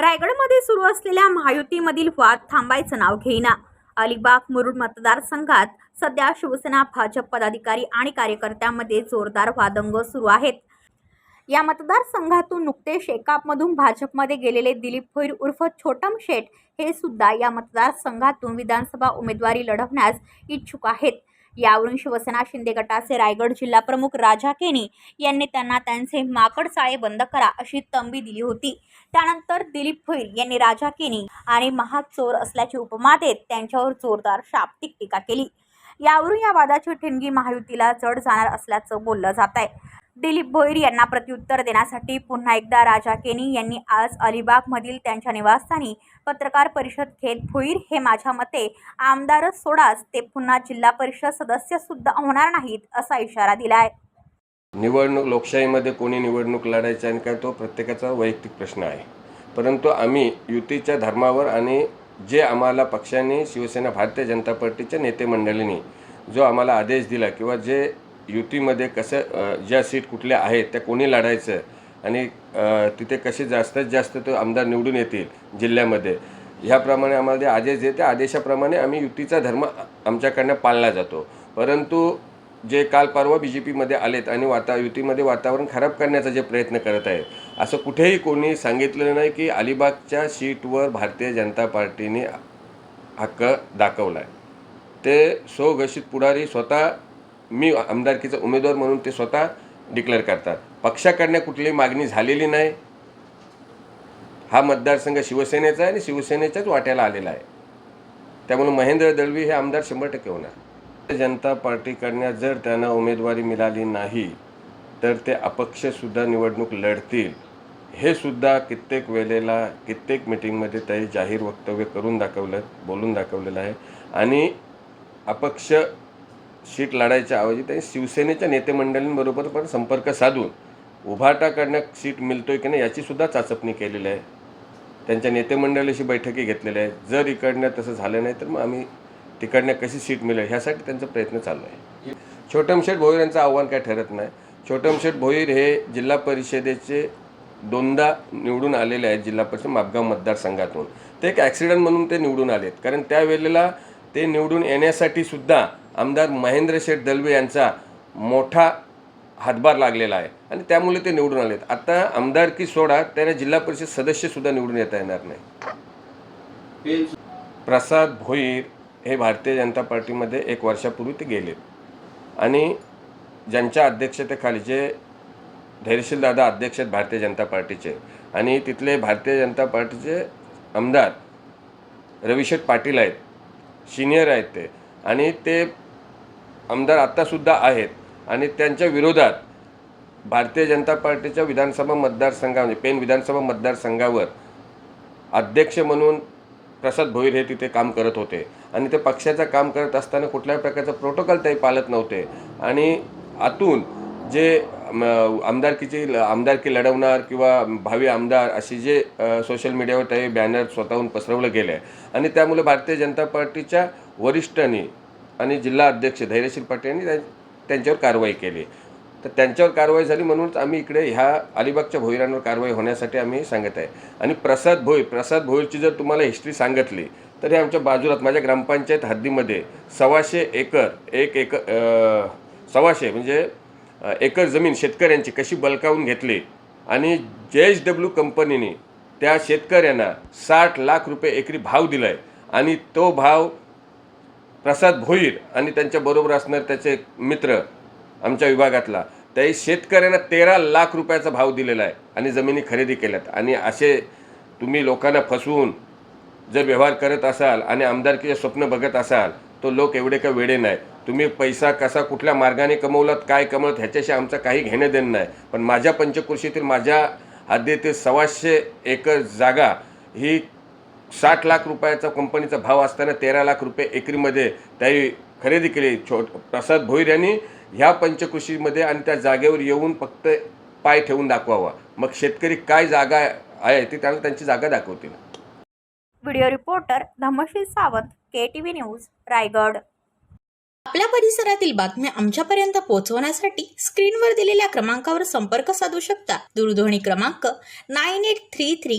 रायगडमध्ये सुरू असलेल्या महायुतीमधील वाद थांबायचं नाव घेईना. अलिबाग मुरुड मतदारसंघात सध्या शिवसेना भाजप पदाधिकारी आणि कार्यकर्त्यांमध्ये जोरदार वादंग सुरू आहेत. या मतदारसंघातून नुकतेच शेकापमधून भाजपमध्ये गेलेले दिलीप भोईर उर्फ छोटम शेठ हे सुद्धा या मतदारसंघातून विधानसभा उमेदवारी लढवण्यास इच्छुक आहेत. यावरून शिवसेना शिंदे गटाचे रायगड जिल्हा प्रमुख राजा केनी यांनी त्यांना त्यांचे माकड चाळे बंद करा अशी तंबी दिली होती. त्यानंतर दिलीप भोईर यांनी राजा केनी आणि महाचोर असल्याची उपमा देत त्यांच्यावर जोरदार शाब्दिक टीका केली. यावरून या वादाची ठिणगी महायुतीला जड जाणार असल्याचं बोललं जात आहे दिलीप भोईर यांना प्रत्युत्तर देण्यासाठी पुन्हा एकदा राजा केनी यांनी आज अलिबागमधील त्यांच्या निवासस्थानी पत्रकार परिषद घेत भोईर हे माझ्या मते आमदारच सोडाच ते पुन्हा जिल्हा परिषद सदस्य सुद्धा होणार नाहीत असा इशारा दिला आहे निवडणूक लोकशाहीमध्ये कोणी निवडणूक लढायची आणि काय तो प्रत्येकाचा वैयक्तिक प्रश्न आहे. परंतु आम्ही युतीच्या धर्मावर आणि जे आम्हाला पक्षाने शिवसेना भारतीय जनता पार्टीच्या नेते मंडळींनी जो आम्हाला आदेश दिला किंवा जे युतीमध्ये कसं ज्या सीट कुठल्या आहेत त्या कोणी लढायचं आणि तिथे कसे जास्तीत जास्त तो आमदार निवडून येतील जिल्ह्यामध्ये ह्याप्रमाणे आम्हाला जे आदेश देते त्या आदेशाप्रमाणे आम्ही युतीचा धर्म आमच्याकडनं पाळला जातो. परंतु जे काल परवा बी जे पीमध्ये आलेत आणि वाता युतीमध्ये वातावरण खराब करण्याचा जे प्रयत्न करत आहेत असं कुठेही कोणी सांगितलेलं नाही की अलिबागच्या सीटवर भारतीय जनता पार्टीने हक्क दाखवला आहे ते स्वघोषित पुढारी स्वतः मी आमदारकीचा उमेदवार म्हणून ते स्वतः डिक्लेअर करतात. पक्षाकडनं कुठलीही मागणी झालेली नाही. हा मतदारसंघ शिवसेनेचा आहे आणि शिवसेनेच्याच वाट्याला आलेला आहे. त्यामुळे महेंद्र दळवी हे आमदार शंभर टक्के होणार. जनता पार्टीकडनं जर त्यांना उमेदवारी मिळाली नाही तर ते अपक्षसुद्धा निवडणूक लढतील. हे सुद्धा कित्येक वेळेला कित्येक मिटिंगमध्ये त्यांनी जाहीर वक्तव्य करून दाखवलं बोलून दाखवलेलं आहे. आणि अपक्ष सीट लढायच्या ऐवजी त्यांनी शिवसेनेच्या नेतेमंडळींबरोबर पण संपर्क साधून उभाटाकडनं सीट मिळतोय की नाही याचीसुद्धा चाचपणी केलेली आहे. त्यांच्या नेतेमंडळाशी बैठकी घेतलेल्या आहेत जर इकडनं तसं झालं नाही तर मग आम्ही तिकडनं कशी सीट मिळेल ह्यासाठी त्यांचा प्रयत्न चालू आहे. छोटमशेठ भोईर यांचं आव्हान काय ठरत नाही. छोटमशेठ भोईर हे जिल्हा परिषदेचे दोनदा निवडून आलेले आहेत जिल्हा परिषद मापगाव मतदारसंघातून. ते एक ॲक्सिडेंट म्हणून ते निवडून आलेत. कारण त्यावेळेला ते निवडून येण्यासाठी सुद्धा आमदार महेंद्र शेठ दलवे यांचा मोठा हातभार लागलेला आहे. आणि त्यामुळे ते निवडून आलेत. आता आमदारकी सोडा त्यांना जिल्हा परिषद सदस्यसुद्धा निवडून येता येणार नाही. प्रसाद भोईर हे भारतीय जनता पार्टीमध्ये एक वर्षापूर्वी ते गेले. आणि ज्यांच्या अध्यक्षतेखाली जे धैर्यशील दादा अध्यक्ष आहेत भारतीय जनता पार्टीचे आणि तिथले भारतीय जनता पार्टीचे आमदार रविशेठ पाटील आहेत सिनियर आहेत ते आणि ते आमदार आत्तासुद्धा आहेत आणि त्यांच्या विरोधात भारतीय जनता पार्टीच्या विधानसभा मतदारसंघामध्ये म्हणजे पेन विधानसभा मतदारसंघावर अध्यक्ष म्हणून प्रसाद भोईर हे तिथे काम करत होते. आणि ते पक्षाचं काम करत असताना कुठल्याही प्रकारचं प्रोटोकॉल ते पाळत नव्हते. आणि आतून जे आमदारकीची ल- आमदारकी लढवणार किंवा भावी आमदार अशी जे सोशल मीडियावर ते बॅनर स्वतःहून पसरवलं गेलं आहे आणि त्यामुळे भारतीय जनता पार्टीच्या वरिष्ठांनी आणि जिल्हा अध्यक्ष धैर्यशील पाटील यांनी त्यांच्यावर कारवाई केली. तर त्यांच्यावर कारवाई झाली म्हणूनच आम्ही इकडे ह्या अलिबागच्या भोईरांवर कारवाई होण्यासाठी आम्ही सांगत आहे. आणि प्रसाद भोई प्रसाद भोईरची जर तुम्हाला हिस्ट्री सांगितली तर हे आमच्या बाजूलाच माझ्या ग्रामपंचायत हद्दीमध्ये सव्वाशे एकर एक एकर सव्वाशे म्हणजे एकर जमीन शेतकऱ्यांची कशी बलकावून घेतली आणि जे एच डब्ल्यू कंपनीने त्या शेतकऱ्यांना साठ लाख रुपये एकरी भाव दिला आहे आणि तो भाव प्रसाद भोईर आणि त्यांच्याबरोबर असणार त्याचे मित्र आमच्या विभागातला त्याही शेतकऱ्यांना तेरा लाख रुपयाचा भाव दिलेला आहे आणि जमिनी खरेदी केल्यात. आणि असे तुम्ही लोकांना फसवून जर व्यवहार करत असाल आणि आमदारकीचे स्वप्न बघत असाल तो लोक एवढे का वेडे नाही तुम्ही पैसा कसा कुठल्या मार्गाने कमवलात काय कमवत ह्याच्याशी आमचं काही घेणं देणं नाही. पण माझ्या पंचकृषीतील माझ्या हद्दीतील सव्वाशे एकर जागा ही साठ लाख रुपयाचा कंपनीचा भाव असताना तेरा लाख रुपये एकरीमध्ये त्याही खरेदी केली. छो प्रसाद भोईर यांनी ह्या पंचकृषीमध्ये आणि त्या जागेवर येऊन फक्त पाय ठेवून दाखवावा. मग शेतकरी काय जागा आहे ती त्यांना त्यांची जागा दाखवतील. Video reporter Dhamshil Sawant K T V news Raigad. आपल्या परिसरातील बातम्या आमच्यापर्यंत पोहोचवण्यासाठी स्क्रीनवर दिलेल्या क्रमांकावर संपर्क साधू शकता. दूरध्वनी क्रमांक nine eight three three